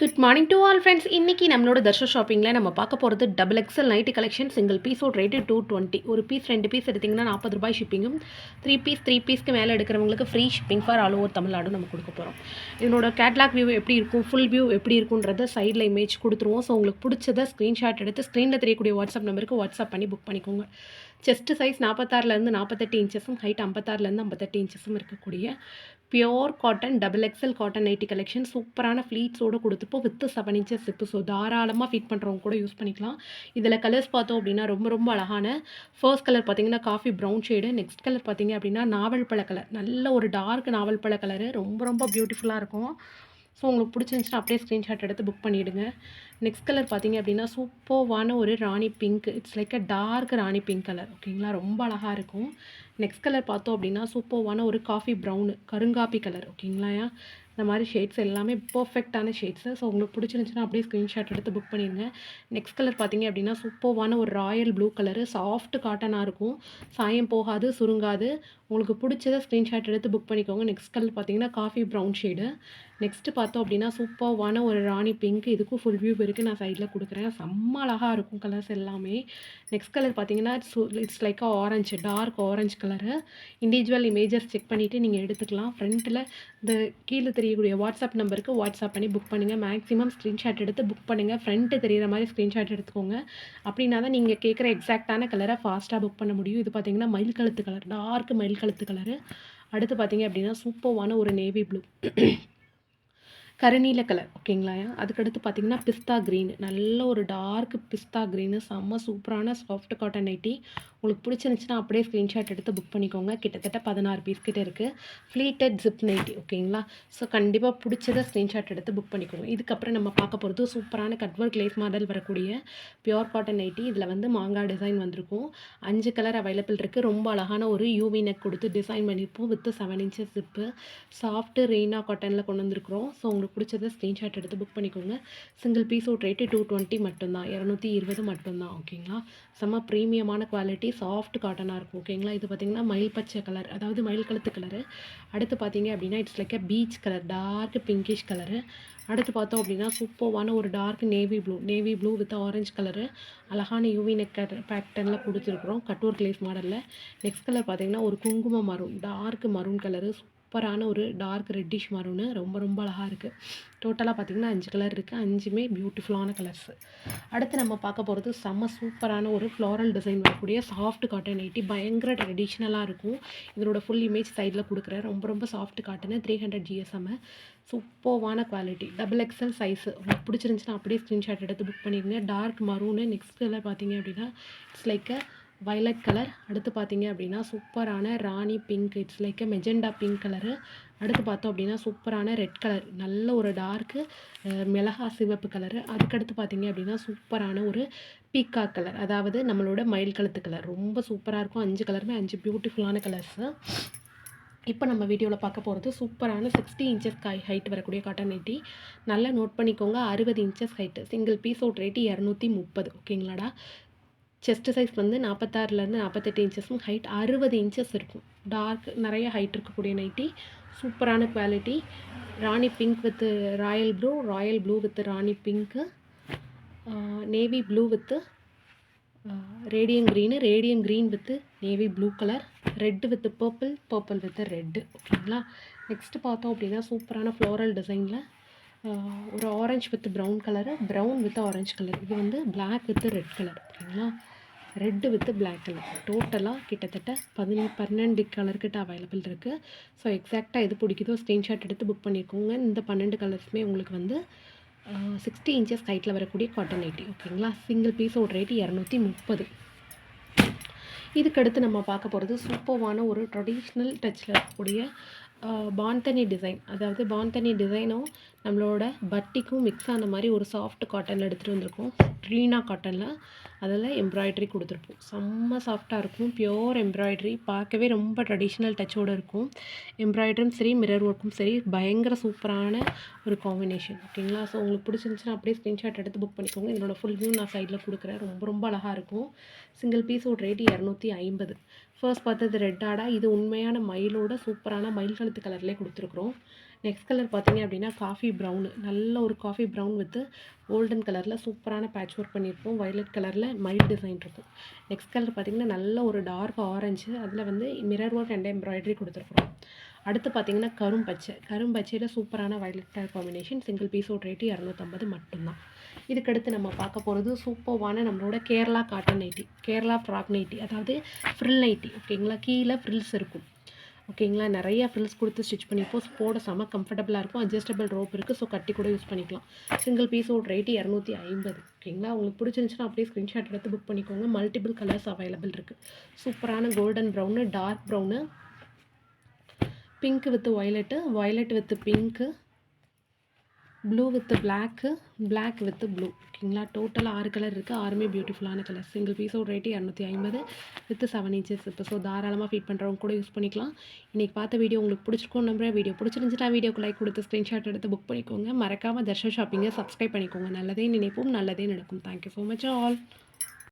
Good morning to all friends இன்றைக்கி நம்மளோட தர்ஷா ஷாப்பிங்கில் நம்ம பார்க்க போகிறது double XL nighty collection single பீஸோட ரேட்டு டூ டுவெண்ட்டி ஒரு பீஸ் ரெண்டு பீஸ் எடுத்திங்கன்னா நாற்பது ரூபாய் ஷிப்பிங்கும் த்ரீ பீஸ் த்ரீ பீஸ்க்கு மேலே எடுக்கிறவங்களுக்கு free shipping for all over Tamil Nadu நம்ம கொடுக்க போகிறோம் இதனோட கேட்லாக் வியூ எப்படி இருக்கும்? ஃபுல் வியூ எப்படி இருக்குன்றத சைடில் இமேஜ் கொடுத்துருவோம். ஸோ உங்களுக்கு பிடிச்சதை ஸ்க்ரீன்ஷாட் எடுத்து ஸ்க்ரீனில் தெரியக்கூடிய வாட்ஸ்அப் நம்பருக்கு வாட்ஸ்அப் பண்ணி புக் பண்ணிக்கோங்க. செஸ்ட் சைஸ் நாற்பத்தாறுலேருந்து நாற்பத்தெட்டு இன்ச்சஸும் ஹைட் ஐம்பத்தாறுலேருந்து ஐம்பத்தெட்டு இன்ச்சஸும் இருக்கக்கூடிய pure cotton double XL cotton nighty collection சூப்பரான ஃப்ளீட்ஸோடு கொடுத்துப்போம். With seven inches zip so தாராளமாக ஃபிட் பண்ணுறவங்க கூட யூஸ் பண்ணிக்கலாம். இதில் கலர்ஸ் பார்த்தோம் அப்படின்னா ரொம்ப ரொம்ப அழகான. ஃபர்ஸ்ட் கலர் பார்த்தீங்கன்னா coffee brown shade next colour பார்த்தீங்க அப்படின்னா நாவல் பழ கலர் நல்ல ஒரு டார்க் நாவல் பழ கலரு ரொம்ப ரொம்ப பியூட்டிஃபுல்லாக இருக்கும். ஸோ உங்களுக்கு பிடிச்சிருந்துச்சுன்னா அப்படியே ஸ்க்ரீன்ஷாட் எடுத்து புக் பண்ணிவிடுங்க நெக்ஸ்ட் கலர் பார்த்தீங்க அப்படின்னா சூப்பர்வான ஒரு rani pink it's like a dark rani pink colour ஓகேங்களா ரொம்ப அழகாக இருக்கும். நெக்ஸ்ட் கலர் பார்த்தோம் அப்படின்னா சூப்பர்வான ஒரு காஃபி ப்ரௌனு கருங்காப்பி கலர் ஓகேங்களா இந்த மாதிரி ஷேட்ஸ் எல்லாமே பர்ஃபெக்டான ஷேட்ஸு ஸோ உங்களுக்கு பிடிச்சிருந்துச்சுன்னா அப்படியே ஸ்க்ரீன்ஷாட் எடுத்து புக் பண்ணிடுங்க. நெக்ஸ்ட் கலர் பார்த்தீங்க அப்படின்னா சூப்பர்வான ஒரு ராயல் ப்ளூ கலரு சாஃப்ட் காட்டனாக இருக்கும். சாயம் போகாது சுருங்காது. உங்களுக்கு பிடிச்சதை ஸ்க்ரீன்ஷாட் எடுத்து புக் பண்ணிக்கோங்க. நெக்ஸ்ட் கலர் பார்த்தீங்கன்னா காஃபி ப்ரௌன் ஷேடு நெக்ஸ்ட்டு பார்த்தோம் அப்படின்னா சூப்பர்வான ஒரு ராணி பிங்க் இதுக்கும் ஃபுல் வியூ இருக்குது நான் சைடில் கொடுக்குறேன். செம்ம அழகாக இருக்கும் கலர்ஸ் எல்லாமே. நெக்ஸ்ட் கலர் பார்த்தீங்கன்னா it's like orange dark orange colour individual images check பண்ணிவிட்டு நீங்கள் எடுத்துக்கலாம். ஃப்ரண்ட்டில் இந்த கீழே தெரியக்கூடிய வாட்ஸ்அப் நம்பருக்கு வாட்ஸ்அப் பண்ணி புக் பண்ணுங்கள் மேக்ஸிமம் ஸ்க்ரீன்ஷாட் எடுத்து புக் பண்ணுங்கள் ஃப்ரண்ட்டு தெரியிற மாதிரி ஸ்க்ரீன்ஷாட் எடுத்துக்கோங்க. அப்படின்னா தான் நீங்கள் கேட்குற எக்ஸாக்டான கலரை ஃபாஸ்ட்டாக புக் பண்ண முடியும். இது பார்த்தீங்கன்னா மயில் கழுத்து கலர் டார்க் மயில் கழுத்து கலரு அடுத்து பார்த்தீங்க அப்படின்னா சூப்பர்வான ஒரு நேவி ப்ளூ கருநீல கலர் ஓகேங்களா அதுக்கடுத்து பார்த்தீங்கன்னா பிஸ்தா க்ரீன் நல்ல ஒரு டார்க் பிஸ்தா க்ரீனு செம்ம சூப்பரான சாஃப்ட் காட்டன் நைட்டி. உங்களுக்கு பிடிச்சிருந்துச்சுன்னா அப்படியே ஸ்க்ரீன்ஷாட் எடுத்து புக் பண்ணிக்கோங்க. கிட்டத்தட்ட பதினாறு பீஸ் கிட்ட இருக்குது ஃப்ளீட்டட் ஜிப் நைட்டி ஓகேங்களா ஸோ கண்டிப்பாக பிடிச்சதை ஸ்க்ரீன்ஷாட் எடுத்து புக் பண்ணிக்கோங்க. இதுக்கப்புறம் நம்ம பார்க்க போகிறது சூப்பரான கட்வர்க் லேஸ் மாடல் வரக்கூடிய பியோர் காட்டன் நைட்டி இதில் வந்து மாங்காய் டிசைன் வந்திருக்கும். அஞ்சு கலர் அவைலபிள் இருக்குது ரொம்ப அழகான ஒரு யூவி நெக் கொடுத்து டிசைன் பண்ணியிருப்போம் with seven inches zip soft rayon காட்டனில் கொண்டு வந்திருக்கிறோம். ஸோ உங்களுக்கு பிடிச்சதை ஸ்க்ரீன்ஷாட் எடுத்து புக் பண்ணிக்கோங்க. சிங்கிள் பீஸோட ரேட்டு டூ டுவெண்ட்டி மட்டும்தான். இரநூத்தி இருபது மட்டும்தான். ஓகேங்களா செம்ம ப்ரீமியமான குவாலிட்டி சாஃப்ட் காட்டனாக இருக்கும் ஓகேங்களா இது பார்த்திங்கன்னா மயில் பச்சை கலர் அதாவது மயில் கழுத்து கலரு அடுத்து பார்த்தீங்க அப்படின்னா it's like a peach colour dark pinkish colour அடுத்து பார்த்தோம் அப்படின்னா சூப்பர்வான ஒரு dark navy blue navy blue with orange colour அழகான யூவி நெக் பேட்டர்னில் கொடுத்துருக்குறோம் கட்டூர் கிளேஸ் மாடலில் நெக்ஸ்ட் கலர் பார்த்தீங்கன்னா ஒரு குங்கும மரூன் டார்க் மரூன் கலரு சூப்பரான ஒரு டார்க் ரெட்டிஷ் மரூனு ரொம்ப ரொம்ப அழகாக இருக்குது டோட்டலாக பார்த்திங்கன்னா அஞ்சு கலர் இருக்குது அஞ்சுமே பியூட்டிஃபுல்லான கலர்ஸு அடுத்து நம்ம பார்க்க போகிறது செம்ம சூப்பரான ஒரு ஃப்ளாரல் டிசைன் வரக்கூடிய சாஃப்ட் காட்டன் நைட்டி பயங்கர ட்ரெடிஷ்னலாக இருக்கும். இதனோட ஃபுல் இமேஜ் சைடில் கொடுக்குறேன். ரொம்ப ரொம்ப soft cotton three hundred GSM சூப்பர்வான quality double XL size உங்களுக்கு பிடிச்சிருந்துச்சுன்னா அப்படியே ஸ்க்ரீன்ஷாட் எடுத்து புக் பண்ணிடுங்க. டார்க் மரூனு நெக்ஸ்ட் கலர் பார்த்தீங்க அப்படின்னா it's like a violet colour அடுத்து பார்த்தீங்க அப்படின்னா சூப்பரான rani pink it's like magenta pink colour அடுத்து பார்த்தோம் அப்படின்னா சூப்பரான ரெட் கலர் நல்ல ஒரு டார்க்கு மிளகா சிவப்பு கலரு அதுக்கடுத்து பார்த்தீங்க அப்படின்னா சூப்பரான ஒரு பீக்கா கலர் அதாவது நம்மளோட மயில் கழுத்து கலர் ரொம்ப சூப்பராக இருக்கும். அஞ்சு கலருமே அஞ்சு பியூட்டிஃபுல்லான கலர்ஸு இப்போ நம்ம வீடியோவில் பார்க்க போகிறது சூப்பரான சிக்ஸ்டி இன்ச்சஸ் காய் ஹைட் வரக்கூடிய காட்டன் நைட்டி. நல்லா நோட் பண்ணிக்கோங்க. அறுபது inches height single piece out rate இரநூத்தி முப்பது. ஓகேங்களாடா செஸ்ட் சைஸ் வந்து நாற்பத்தாறுலேருந்து நாற்பத்தெட்டு இன்ச்சஸும் ஹைட் அறுபது இன்ச்சஸ் இருக்கும். டார்க் நிறைய ஹைட் இருக்கக்கூடிய நைட்டி சூப்பரான quality rani pink with royal blue royal blue with rani pink navy blue with radium green radium green with navy blue colour red with purple purple with red ஓகேங்களா? Next பார்த்தோம் அப்படின்னா சூப்பரான floral டிசைனில் ஒரு orange with brown colour brown with orange colour இது வந்து black with red colour ஓகேங்களா red with black colour டோட்டலாக கிட்டத்தட்ட பதினி பன்னெண்டு கலர் கிட்ட அவைலபிள் இருக்குது ஸோ எக்ஸாக்டாக எது பிடிக்குதோ ஸ்க்ரீன்ஷாட் எடுத்து புக் பண்ணிக்கோங்க. இந்த பன்னெண்டு கலர்ஸுமே உங்களுக்கு வந்து சிக்ஸ்டி இன்ச்சஸ் ஹைட்டில் வரக்கூடிய காட்டன் நைட்டி ஓகேங்களா சிங்கிள் பீஸோட ரேட்டு இரநூத்தி முப்பது. இதுக்கடுத்து நம்ம பார்க்க போகிறது சூப்பர்வான ஒரு ட்ரெடிஷ்னல் டச்சில் இருக்கக்கூடிய பான்தனி டிசைன் அதாவது பான்தனி டிசைனும் நம்மளோட பட்டிக்கும் மிக்ஸ் ஆன மாதிரி ஒரு சாஃப்ட் காட்டனில் எடுத்துகிட்டு வந்திருக்கோம். க்ளீனாக காட்டனில் அதில் எம்ப்ராய்ட்ரி கொடுத்துருப்போம். செம்ம சாஃப்டாக இருக்கும். பியோர் எம்ப்ராய்ட்ரி பார்க்கவே ரொம்ப ட்ரெடிஷ்னல் டச்சோடு இருக்கும். எம்ப்ராய்டரும் சரி மிரர் ஒர்க்கும் சரி பயங்கர சூப்பரான ஒரு காம்பினேஷன் ஓகேங்களா ஸோ உங்களுக்கு பிடிச்சிருந்துச்சுன்னா அப்படியே ஸ்க்ரீன்ஷாட் எடுத்து புக் பண்ணிக்கோங்க. என்னோடய ஃபுல் வியூ நான் சைடில் கொடுக்குறேன். ரொம்ப ரொம்ப அழகாக இருக்கும். சிங்கிள் பீஸோட ரேட் இரநூத்தி ஐம்பது. ஃபர்ஸ்ட் பார்த்தது ரெட் இது உண்மையான மயிலோட சூப்பரான மயில் கழுத்து கலர்லேயே கொடுத்துருக்குறோம். நெக்ஸ்ட் கலர் பார்த்தீங்க அப்படின்னா காஃபி ப்ரௌனு நல்ல ஒரு காஃபி ப்ரௌன் வித்து கோல்டன் கலரில் சூப்பரான பேட்ச் ஒர்க் பண்ணியிருப்போம் வயலட் கலரில் மைல்ட் டிசைன் இருக்கும். நெக்ஸ்ட் கலர் பார்த்தீங்கன்னா நல்ல ஒரு டார்க் ஆரஞ்சு அதில் வந்து மிரர் ஒர்க் அண்ட் எம்ப்ராய்டரி கொடுத்துருக்குறோம். அடுத்து பார்த்தீங்கன்னா கரும்பச்சை. கரும்பச்சையில் சூப்பரான வயலட் கலர் காம்பினேஷன் சிங்கிள் பீஸோட ரேட்டு இரநூத்தம்பது மட்டும்தான். இதுக்கடுத்து நம்ம பார்க்க போகிறது சூப்பர்வான நம்மளோட Kerala cotton nightie Kerala frock nightie அதாவது ஃப்ரில் நைட்டி ஓகேங்களா கீழே ஃப்ரில்ஸ் இருக்கும். ஓகேங்களா? நிறைய ஃப்ரில்ஸ் கொடுத்து ஸ்டிச் பண்ணிப்போம் போட செம கம்ஃபர்டபுளாக இருக்கும். அட்ஜஸ்டபிள் ரோப் இருக்குது ஸோ கட்டி கூட யூஸ் பண்ணிக்கலாம். சிங்கிள் பீஸோட ரேட்டு இரநூத்தி ஐம்பது. ஓகேங்களா? உங்களுக்கு பிடிச்சிருந்துச்சுன்னா அப்படியே ஸ்க்ரீன்ஷாட் எடுத்து புக் பண்ணிக்கோங்க. மல்டிபிள் கலர்ஸ் அவைலபிள் இருக்குது சூப்பரான golden brown dark brown pink with violet violet with pink blue with black black with blue ஓகேங்களா? டோட்டலாக ஆறு கலர் இருக்குது ஆறுமே பியூட்டிஃபுல்லான கலர் சிங்கிள் பீஸோட ரேட்டு இரநூத்தி ஐம்பது வித் செவன் இன்ச்சஸ் இப்போ ஸோ தாராளமாக ஃபீட் பண்ணுறவங்க கூட யூஸ் பண்ணிக்கலாம். இன்றைக்கி பார்த்த வீடியோ உங்களுக்கு பிடிச்சிருக்கோம் நம்புறேன். வீடியோ பிடிச்சிருந்துச்சுன்னா வீடியோக்கு லைக் கொடுத்து ஸ்க்ரீன்ஷாட் எடுத்து புக் பண்ணிக்கோங்க. மறக்காமல் தர்ஷன் ஷாப்பிங்கை சப்ஸ்கிரைப் பண்ணிக்கோங்க. நல்லதே நினைப்போம். நல்லதே நடக்கும். Thank you so much all